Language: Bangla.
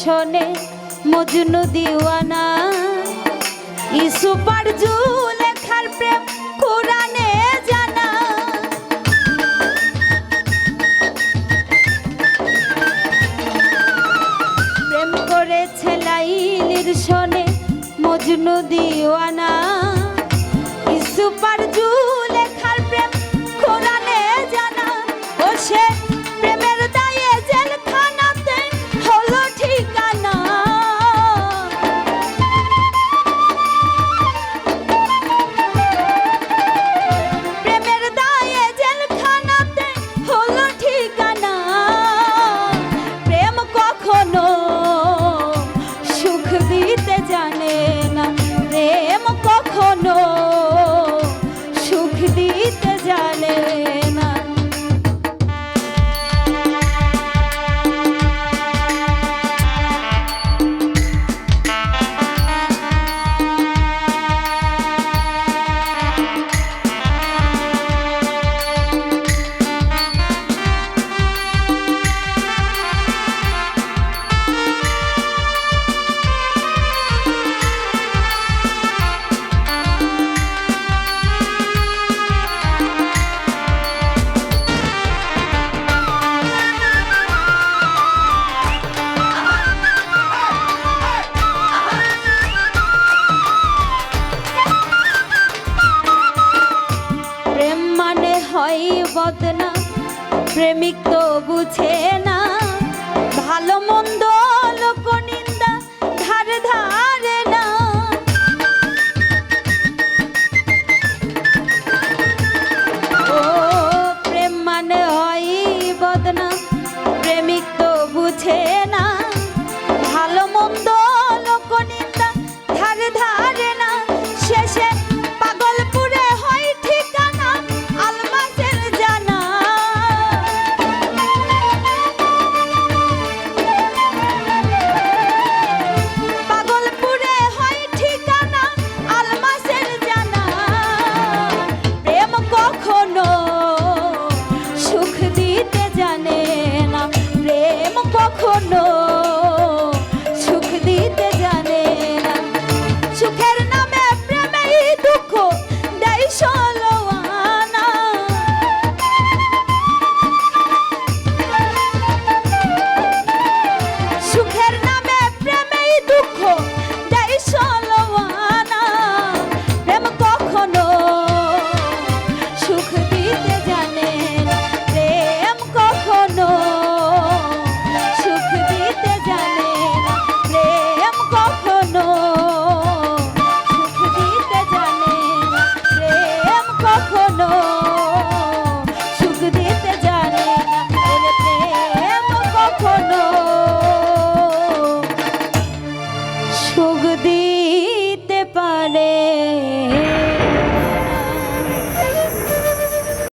শোনে মজনু দিওয়ানা। ইসুপার লেখার প্রেম কোরআনে জানা। প্রেম করেছে লাইলির শোনে মজনু দিওয়ানা। ইসুপার লেখার প্রেম কোরআনে জানা। ও সে প্রেমিক তো বুঝে না। ভালো মন্দ লোক নিন্দা ধারে ধারে না। ও প্রেম মানে হয় বদনা, প্রেমিক তো বুঝে না।